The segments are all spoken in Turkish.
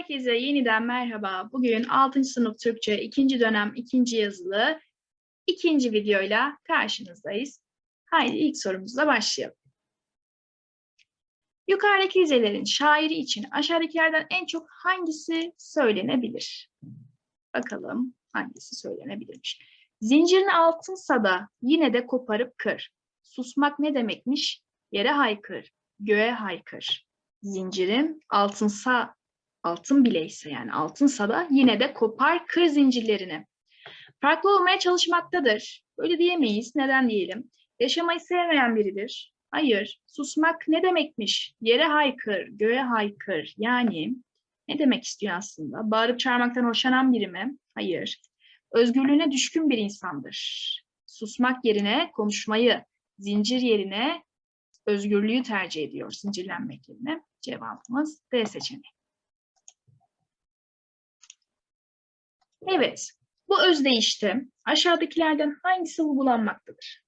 Herkese yeniden merhaba. Bugün 6. sınıf Türkçe 2. dönem 2. yazılı ikinci videoyla karşınızdayız. Haydi ilk sorumuzla başlayalım. Yukarıdaki dizelerin şairi için aşağıdakilerden en çok hangisi söylenebilir? Bakalım hangisi söylenebilirmiş. Zincirini altınsa da yine de koparıp kır. Susmak ne demekmiş? Yere haykır, göğe haykır. Zincirim altınsa altın bileyse yani altınsa da yine de kopar kır zincirlerini. Farklı olmaya çalışmaktadır. Öyle diyemeyiz. Neden diyelim? Yaşamayı sevmeyen biridir. Hayır. Susmak ne demekmiş? Yere haykır, göğe haykır. Yani ne demek istiyor aslında? Bağırıp çağırmaktan hoşlanan biri mi? Hayır. Özgürlüğüne düşkün bir insandır. Susmak yerine konuşmayı, zincir yerine özgürlüğü tercih ediyor. Zincirlenmek yerine. Cevabımız D seçeneği. Evet, bu özdeyişte aşağıdakilerden hangisi vurgulanmaktadır?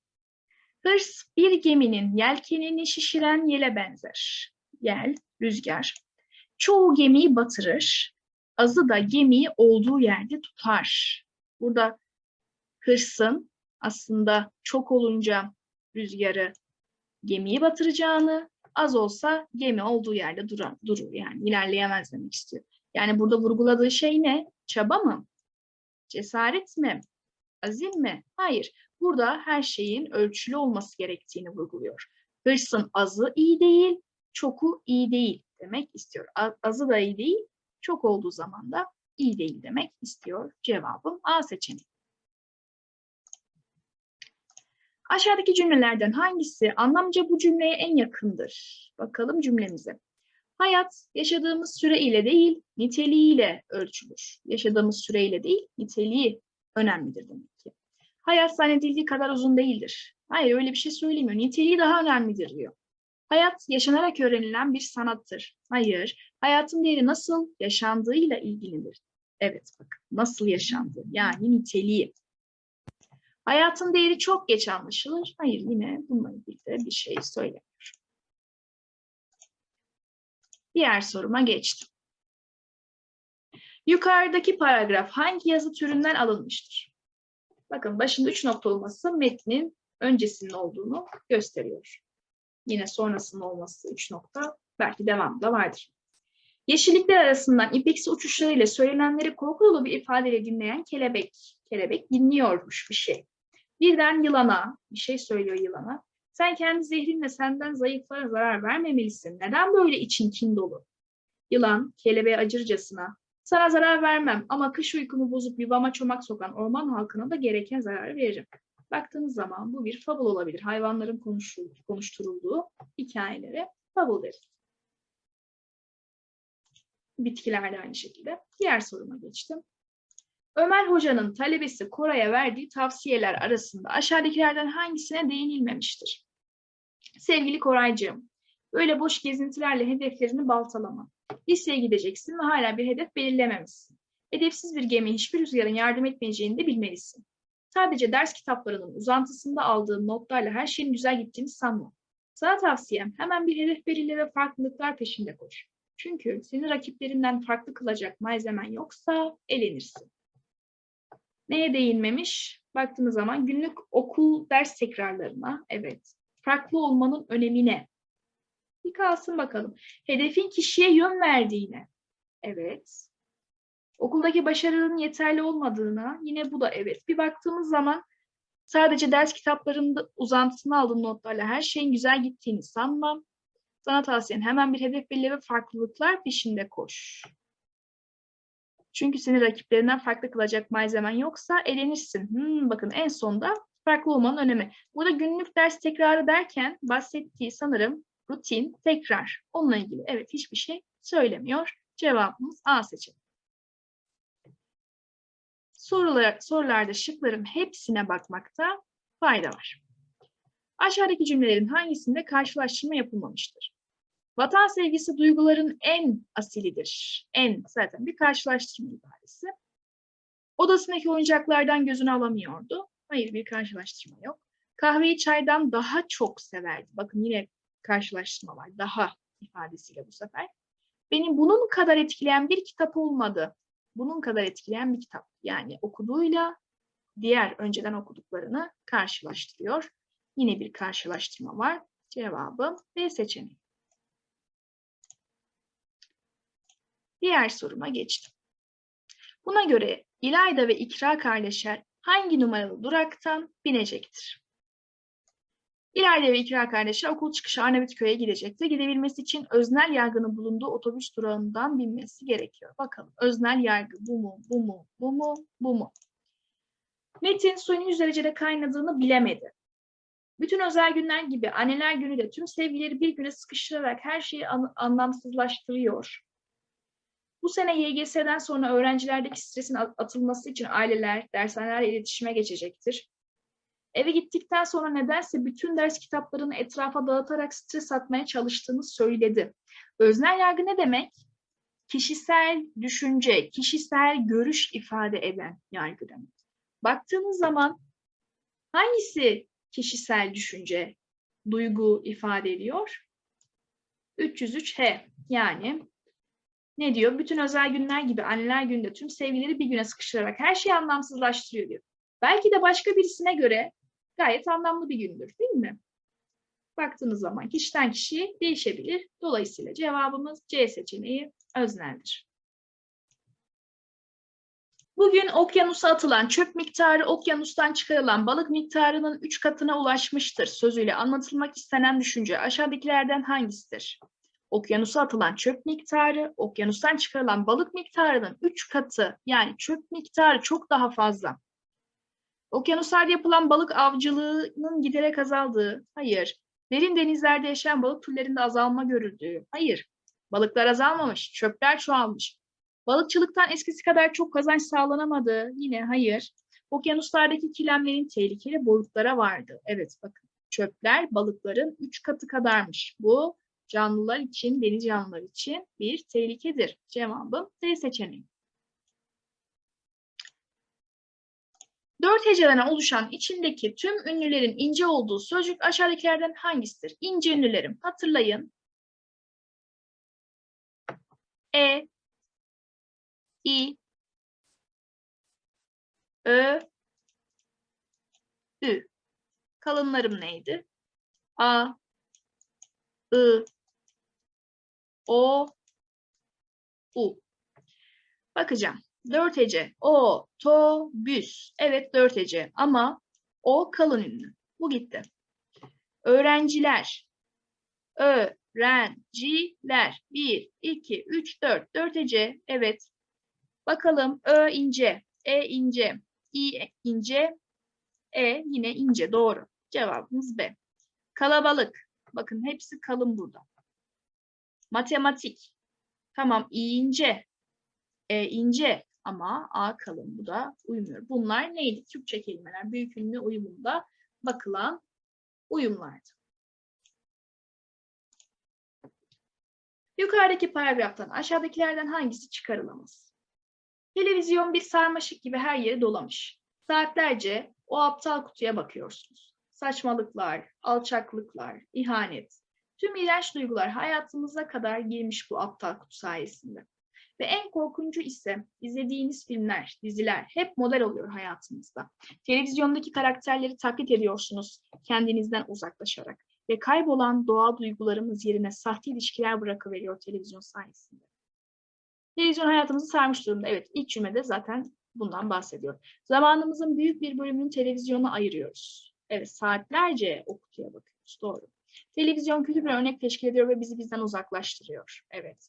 Hırs bir geminin yelkenini şişiren yele benzer. Yel, rüzgar. Çoğu gemiyi batırır, azı da gemiyi olduğu yerde tutar. Burada hırsın aslında çok olunca rüzgarı gemiyi batıracağını, az olsa gemi olduğu yerde durar, durur yani ilerleyemez demek istiyor. Yani burada vurguladığı şey ne? Çaba mı? Cesaret mi? Azim mi? Hayır. Burada her şeyin ölçülü olması gerektiğini vurguluyor. Hırsın azı iyi değil, çoku iyi değil demek istiyor. Azı da iyi değil, çok olduğu zaman da iyi değil demek istiyor. Cevabım A seçeneği. Aşağıdaki cümlelerden hangisi anlamca bu cümleye en yakındır? Bakalım cümlemize. Hayat yaşadığımız süre ile değil, niteliğiyle ölçülür. Yaşadığımız süreyle değil, niteliği önemlidir demek ki. Hayat zannedildiği kadar uzun değildir. Hayır öyle bir şey söylemiyor. Niteliği daha önemlidir diyor. Hayat yaşanarak öğrenilen bir sanattır. Hayır, hayatın değeri nasıl yaşandığıyla ilgilidir. Evet bakın nasıl yaşandığı yani niteliği. Hayatın değeri çok geç anlaşılır. Hayır yine bununla ilgili de bir şey söylemiyor. Diğer soruma geçtim. Yukarıdaki paragraf hangi yazı türünden alınmıştır? Bakın başında üç nokta olması metnin öncesinin olduğunu gösteriyor. Yine sonrasının olması üç nokta belki devamda vardır. Yeşillikler arasından ipeksi uçuşlarıyla söylenenleri korku dolu bir ifadeyle dinleyen kelebek. Kelebek dinliyormuş bir şey. Birden yılana, bir şey söylüyor yılana. Sen kendi zehrinle senden zayıflara zarar vermemelisin. Neden böyle için kin dolu? Yılan, kelebeğe acırcasına, sana zarar vermem ama kış uykumu bozup yuvama çomak sokan orman halkına da gereken zararı veririm. Baktığınız zaman bu bir fabul olabilir. Hayvanların konuşturulduğu hikayelere fabul deriz. Bitkiler de aynı şekilde. Diğer soruma geçtim. Ömer Hoca'nın talebesi Koray'a verdiği tavsiyeler arasında aşağıdakilerden hangisine değinilmemiştir? Sevgili Koraycığım, böyle boş gezintilerle hedeflerini baltalama. Liseye gideceksin ve hala bir hedef belirlememişsin. Hedefsiz bir gemiye hiçbir rüzgarın yardım etmeyeceğini de bilmelisin. Sadece ders kitaplarının uzantısında aldığın notlarla her şeyin güzel gittiğini sanma. Sana tavsiyem hemen bir hedef belirle ve farklılıklar peşinde koş. Çünkü seni rakiplerinden farklı kılacak malzemen yoksa elenirsin. Neye değinmemiş? Baktığımız zaman günlük okul ders tekrarlarına, evet. Farklı olmanın önemine. Bir kalsın bakalım. Hedefin kişiye yön verdiğine. Evet. Okuldaki başarının yeterli olmadığına, yine bu da evet. Bir baktığımız zaman sadece ders kitaplarında uzantısını aldığın notlarla her şeyin güzel gittiğini sanmam. Sana tavsiyen hemen bir hedef belirle ve farklılıklar peşinde koş. Çünkü seni rakiplerinden farklı kılacak malzemen yoksa elenirsin. Hmm, bakın en sonda farklı olmanın önemi. Burada günlük ders tekrarı derken bahsettiği sanırım rutin, tekrar. Onunla ilgili evet hiçbir şey söylemiyor. Cevabımız A seçeneği. Sorular, sorularda şıkların hepsine bakmakta fayda var. Aşağıdaki cümlelerin hangisinde karşılaştırma yapılmamıştır? Vatan sevgisi duyguların en asilidir. En zaten bir karşılaştırma ifadesi. Odasındaki oyuncaklardan gözünü alamıyordu. Hayır bir karşılaştırma yok. Kahveyi çaydan daha çok severdi. Bakın yine karşılaştırma var. Daha ifadesiyle bu sefer. beni bunun kadar etkileyen bir kitap olmadı. Bunun kadar etkileyen bir kitap. Yani okuduğuyla diğer önceden okuduklarını karşılaştırıyor. Yine bir karşılaştırma var. Cevabı B seçeneği. Diğer soruma geçtim. Buna göre İlayda ve İkra kardeşler hangi numaralı duraktan binecektir? İlayda ve İkra kardeşler okul çıkışı Arnavutköy'e gidecektir. Gidebilmesi için öznel yargının bulunduğu otobüs durağından binmesi gerekiyor. Bakalım öznel yargı bu mu, bu mu, bu mu, bu mu? Metin suyun 100 derecede kaynadığını bilemedi. Bütün özel günler gibi anneler günü de tüm sevgileri bir güne sıkıştırarak her şeyi an- anlamsızlaştırıyor. Bu sene YGS'den sonra öğrencilerdeki stresin at- atılması için aileler, dershanelerle iletişime geçecektir. Eve gittikten sonra nedense bütün ders kitaplarını etrafa dağıtarak stres atmaya çalıştığını söyledi. Öznel yargı ne demek? Kişisel düşünce, kişisel görüş ifade eden yargı demek. Baktığınız zaman hangisi kişisel düşünce, duygu ifade ediyor? 303H yani ne diyor? Bütün özel günler gibi anneler günde tüm sevgileri bir güne sıkıştırarak her şeyi anlamsızlaştırıyor diyor. Belki de başka birisine göre gayet anlamlı bir gündür değil mi? Baktığınız zaman kişiden kişiye değişebilir. Dolayısıyla cevabımız C seçeneği özneldir. Bugün okyanusa atılan çöp miktarı okyanustan çıkarılan balık miktarının 3 katına ulaşmıştır sözüyle anlatılmak istenen düşünce aşağıdakilerden hangisidir? Okyanusa atılan çöp miktarı, okyanustan çıkarılan balık miktarının 3 katı yani çöp miktarı çok daha fazla. Okyanuslarda yapılan balık avcılığının giderek azaldığı, hayır. Derin denizlerde yaşayan balık türlerinde azalma görüldüğü, hayır. Balıklar azalmamış, çöpler çoğalmış. Balıkçılıktan eskisi kadar çok kazanç sağlanamadı, yine hayır. Okyanuslardaki kilemlerin tehlikeli boyutlara vardı. Evet bakın çöpler balıkların 3 katı kadarmış. Bu canlılar için, deniz canlılar için bir tehlikedir. Cevabım D seçeneği. Dört heceden oluşan içindeki tüm ünlülerin ince olduğu sözcük aşağıdakilerden hangisidir? İnce ünlülerim. Hatırlayın. E, İ, Ö, Ü. Kalınlarım neydi? A, I, O, U. Bakacağım. Dört hece. O, to, büs. Evet dört hece ama o kalın ünlü. Bu gitti. Öğrenciler. Öğrenciler. Bir, iki, üç, dört. Dört hece. Evet. Bakalım. Ö ince. E ince. İ ince. E yine ince. Doğru. Cevabımız B. Kalabalık. Bakın hepsi kalın burada. Matematik. Tamam. İnce. E ince ama A kalın. Bu da uymuyor. Bunlar neydi? Türkçe kelimeler. Büyük ünlü uyumunda bakılan uyumlardı. Yukarıdaki paragraftan aşağıdakilerden hangisi çıkarılamaz? Televizyon bir sarmaşık gibi her yeri dolamış. Saatlerce o aptal kutuya bakıyorsunuz. Saçmalıklar, alçaklıklar, ihanet, tüm iğrenç duygular hayatımıza kadar girmiş bu aptal kutu sayesinde. Ve en korkuncu ise izlediğiniz filmler, diziler hep model oluyor hayatınızda. Televizyondaki karakterleri taklit ediyorsunuz kendinizden uzaklaşarak. Ve kaybolan doğal duygularımız yerine sahte ilişkiler bırakıveriyor televizyon sayesinde. Televizyon hayatımızı sarmış durumda. Evet ilk cümlede zaten bundan bahsediyor. Zamanımızın büyük bir bölümünü televizyona ayırıyoruz. Evet saatlerce o kutuya bakıyoruz. Doğru. Televizyon kötü bir örnek teşkil ediyor ve bizi bizden uzaklaştırıyor. Evet.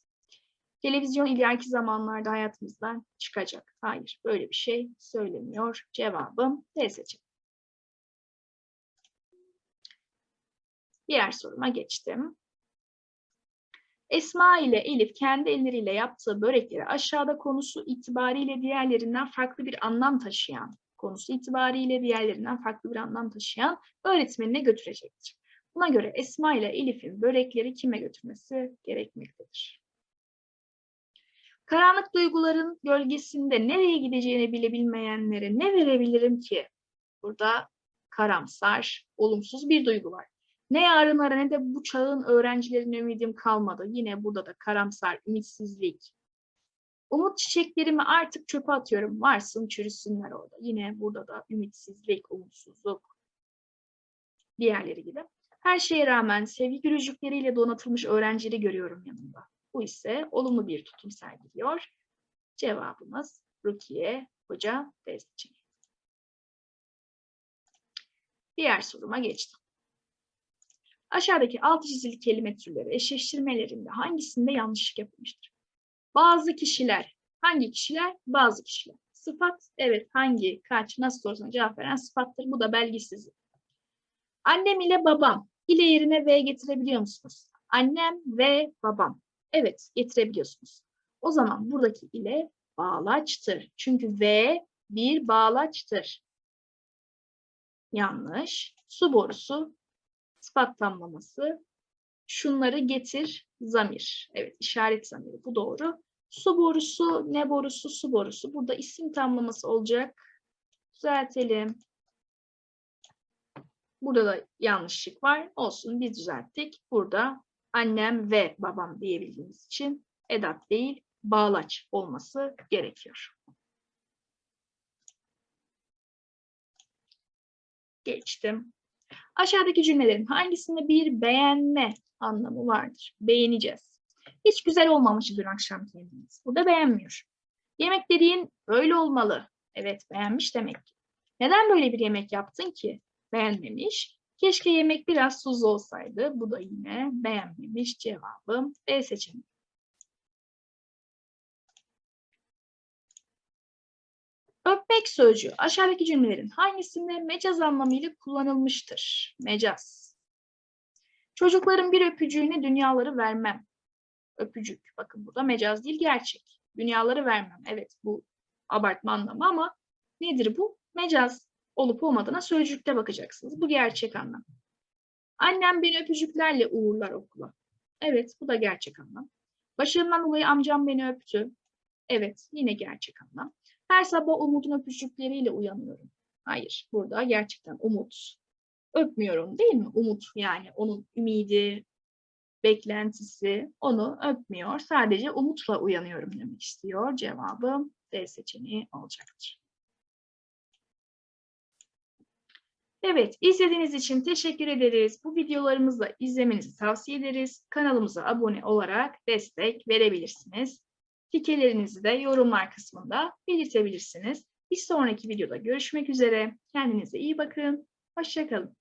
Televizyon ileriki zamanlarda hayatımızdan çıkacak. Hayır, böyle bir şey söylemiyor. Cevabım D seçeneği. Diğer soruma geçtim. Esma ile Elif kendi elleriyle yaptığı börekleri aşağıda konusu itibariyle diğerlerinden farklı bir anlam taşıyan, konusu itibariyle diğerlerinden farklı bir anlam taşıyan öğretmenine götürecektir. Buna göre Esma ile Elif'in börekleri kime götürmesi gerekmektedir? Karanlık duyguların gölgesinde nereye gideceğini bile bilmeyenlere ne verebilirim ki? Burada karamsar, olumsuz bir duygu var. Ne yarınlara ne de bu çağın öğrencilerine ümidim kalmadı. Yine burada da karamsar, ümitsizlik. Umut çiçeklerimi artık çöpe atıyorum. Varsın çürüsünler orada. Yine burada da ümitsizlik, umutsuzluk. Diğerleri gibi. Her şeye rağmen sevgi gülücükleriyle donatılmış öğrencileri görüyorum yanımda. Bu ise olumlu bir tutum sergiliyor. Cevabımız Rukiye Hoca D seçeneği. Diğer soruma geçtim. Aşağıdaki altı çizili kelime türleri eşleştirmelerinde hangisinde yanlışlık yapılmıştır? Bazı kişiler. Hangi kişiler? Bazı kişiler. Sıfat, evet hangi, kaç, nasıl sorusuna cevap veren sıfattır. Bu da belgisiz. Annem ile babam ile yerine V getirebiliyor musunuz? Annem ve babam. Evet, getirebiliyorsunuz. O zaman buradaki ile bağlaçtır. Çünkü V bir bağlaçtır. Yanlış. Su borusu, sıfat tamlaması. Şunları getir, zamir. Evet, işaret zamiri. Bu doğru. Su borusu, ne borusu, su borusu. Burada isim tamlaması olacak. Düzeltelim. Burada da yanlışlık var. Olsun biz düzelttik. Burada annem ve babam diyebildiğimiz için edat değil bağlaç olması gerekiyor. Geçtim. Aşağıdaki cümlelerin hangisinde bir beğenme anlamı vardır? Beğeneceğiz. Hiç güzel olmamışı dün akşam yemeğiniz. Burada beğenmiyor. Yemek dediğin böyle olmalı. Evet beğenmiş demek ki. Neden böyle bir yemek yaptın ki? Beğenmemiş. Keşke yemek biraz tuzlu olsaydı. Bu da yine beğenmemiş cevabım B seçeneği. Öpmek sözcüğü aşağıdaki cümlelerin hangisinde mecaz anlamıyla kullanılmıştır? Mecaz. Çocukların bir öpücüğüne dünyaları vermem. Öpücük. Bakın burada mecaz değil gerçek. Dünyaları vermem. Evet bu abartma anlamı ama nedir bu? Mecaz olup olmadığına sözcükte bakacaksınız. Bu gerçek anlam. Annem beni öpücüklerle uğurlar okula. Evet bu da gerçek anlam. Başarımdan dolayı amcam beni öptü. Evet yine gerçek anlam. Her sabah umudun öpücükleriyle uyanıyorum. Hayır, burada gerçekten umut. Öpmüyorum değil mi? Umut yani onun ümidi, beklentisi onu öpmüyor. Sadece umutla uyanıyorum demek istiyor. Cevabım D seçeneği olacaktır. Evet, izlediğiniz için teşekkür ederiz. Bu videolarımızı da izlemenizi tavsiye ederiz. Kanalımıza abone olarak destek verebilirsiniz. Fikirlerinizi de yorumlar kısmında belirtebilirsiniz. Bir sonraki videoda görüşmek üzere. Kendinize iyi bakın. Hoşçakalın.